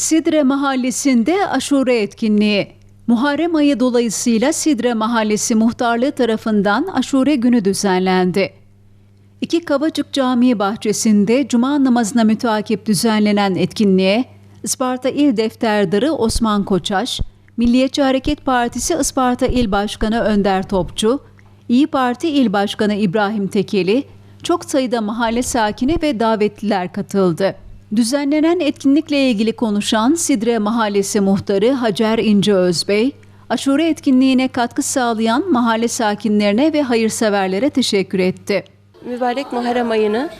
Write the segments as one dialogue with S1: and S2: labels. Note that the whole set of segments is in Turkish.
S1: Sidre Mahallesi'nde aşure etkinliği. Muharrem ayı dolayısıyla Sidre Mahallesi muhtarlığı tarafından aşure günü düzenlendi. İki Kavacık Camii bahçesinde cuma namazına müteakip düzenlenen etkinliğe Isparta İl Defterdarı Osman Koçaş, Milliyetçi Hareket Partisi Isparta İl Başkanı Önder Topçu, İyi Parti İl Başkanı İbrahim Tekeli, çok sayıda mahalle sakini ve davetliler katıldı. Düzenlenen etkinlikle ilgili konuşan Sidre Mahallesi Muhtarı Hacer İnce Özbey, aşure etkinliğine katkı sağlayan mahalle sakinlerine ve hayırseverlere teşekkür etti.
S2: Mübarek Muharrem ayını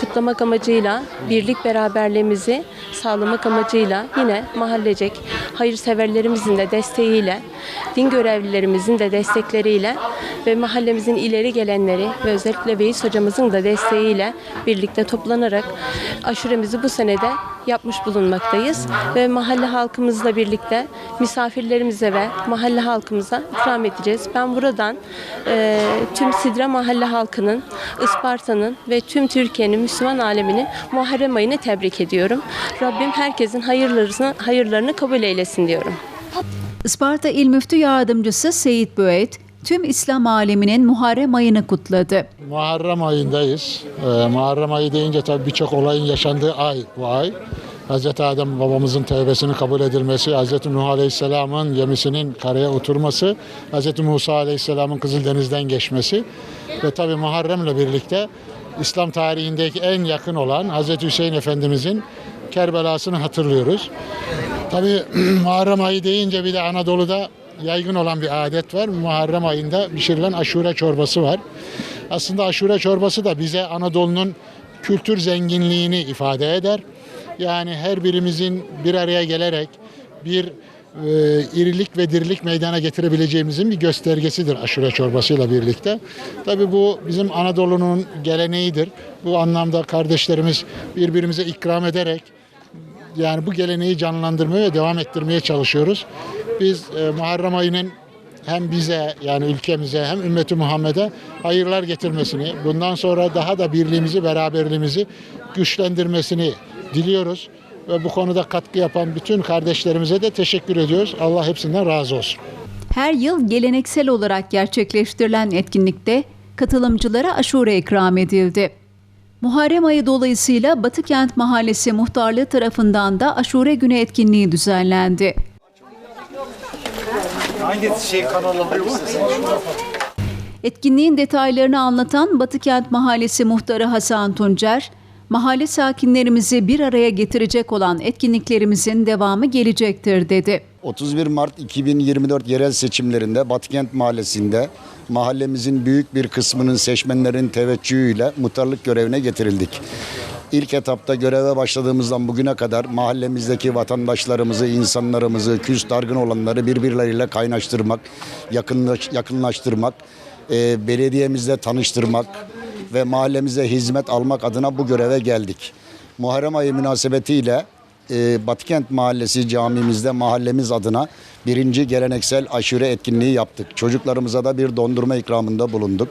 S2: kutlamak amacıyla, birlik beraberliğimizi sağlamak amacıyla yine mahallecek hayırseverlerimizin de desteğiyle, din görevlilerimizin de destekleriyle ve mahallemizin ileri gelenleri ve özellikle Beyiz hocamızın da desteğiyle birlikte toplanarak aşuremizi bu senede yapmış bulunmaktayız. Ve mahalle halkımızla birlikte misafirlerimize ve mahalle halkımıza ikram edeceğiz. Ben buradan e, tüm Sidra mahalle halkının, Isparta'nın ve tüm Türkiye'nin, Müslüman aleminin Muharrem ayını tebrik ediyorum. Rabbim herkesin hayırlarını, hayırlarını kabul eylesin diyorum.
S1: Isparta İl Müftü Yardımcısı Seyit Böğet, tüm İslam aleminin Muharrem ayını kutladı.
S3: Muharrem ayındayız. Ee, Muharrem ayı deyince tabii birçok olayın yaşandığı ay bu ay. Hz. Adem babamızın tevbesinin kabul edilmesi, Hz. Nuh Aleyhisselam'ın gemisinin karaya oturması, Hz. Musa Aleyhisselam'ın Kızıldeniz'den geçmesi ve tabii Muharrem'le birlikte İslam tarihindeki en yakın olan Hz. Hüseyin Efendimizin Kerbela'sını hatırlıyoruz. Tabii Muharrem ayı deyince bir de Anadolu'da yaygın olan bir adet var. Muharrem ayında pişirilen aşure çorbası var. Aslında aşure çorbası da bize Anadolu'nun kültür zenginliğini ifade eder. Yani her birimizin bir araya gelerek bir e, irilik ve dirilik meydana getirebileceğimizin bir göstergesidir aşure çorbasıyla birlikte. Tabii bu bizim Anadolu'nun geleneğidir. Bu anlamda kardeşlerimiz birbirimize ikram ederek yani bu geleneği canlandırmaya ve devam ettirmeye çalışıyoruz. Biz e, Muharrem ayının hem bize yani ülkemize hem ümmeti Muhammed'e hayırlar getirmesini, bundan sonra daha da birliğimizi, beraberliğimizi güçlendirmesini diliyoruz. Ve bu konuda katkı yapan bütün kardeşlerimize de teşekkür ediyoruz. Allah hepsinden razı olsun.
S1: Her yıl geleneksel olarak gerçekleştirilen etkinlikte katılımcılara aşure ikram edildi. Muharrem ayı dolayısıyla Batıkent Mahallesi Muhtarlığı tarafından da aşure günü etkinliği düzenlendi.
S4: Hangi şey
S1: Etkinliğin detaylarını anlatan Batıkent Mahallesi Muhtarı Hasan Tuncer, mahalle sakinlerimizi bir araya getirecek olan etkinliklerimizin devamı gelecektir dedi.
S5: 31 Mart 2024 yerel seçimlerinde Batıkent Mahallesi'nde mahallemizin büyük bir kısmının seçmenlerin teveccühüyle muhtarlık görevine getirildik. İlk etapta göreve başladığımızdan bugüne kadar mahallemizdeki vatandaşlarımızı, insanlarımızı, küs dargın olanları birbirleriyle kaynaştırmak, yakınlaş, yakınlaştırmak, e, belediyemizle tanıştırmak ve mahallemize hizmet almak adına bu göreve geldik. Muharrem ayı münasebetiyle e, Batıkent Mahallesi camimizde mahallemiz adına birinci geleneksel aşure etkinliği yaptık. Çocuklarımıza da bir dondurma ikramında bulunduk.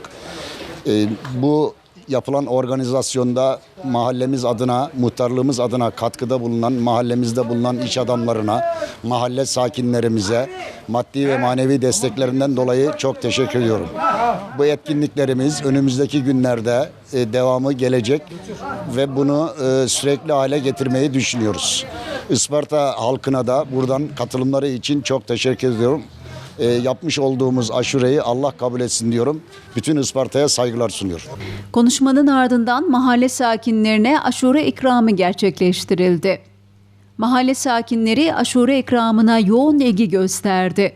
S5: E, bu yapılan organizasyonda mahallemiz adına, muhtarlığımız adına katkıda bulunan, mahallemizde bulunan iş adamlarına, mahalle sakinlerimize maddi ve manevi desteklerinden dolayı çok teşekkür ediyorum. Bu etkinliklerimiz önümüzdeki günlerde e, devamı gelecek ve bunu e, sürekli hale getirmeyi düşünüyoruz. Isparta halkına da buradan katılımları için çok teşekkür ediyorum. E, yapmış olduğumuz aşureyi Allah kabul etsin diyorum. Bütün Isparta'ya saygılar sunuyorum.
S1: Konuşmanın ardından mahalle sakinlerine aşure ikramı gerçekleştirildi. Mahalle sakinleri aşure ikramına yoğun ilgi gösterdi.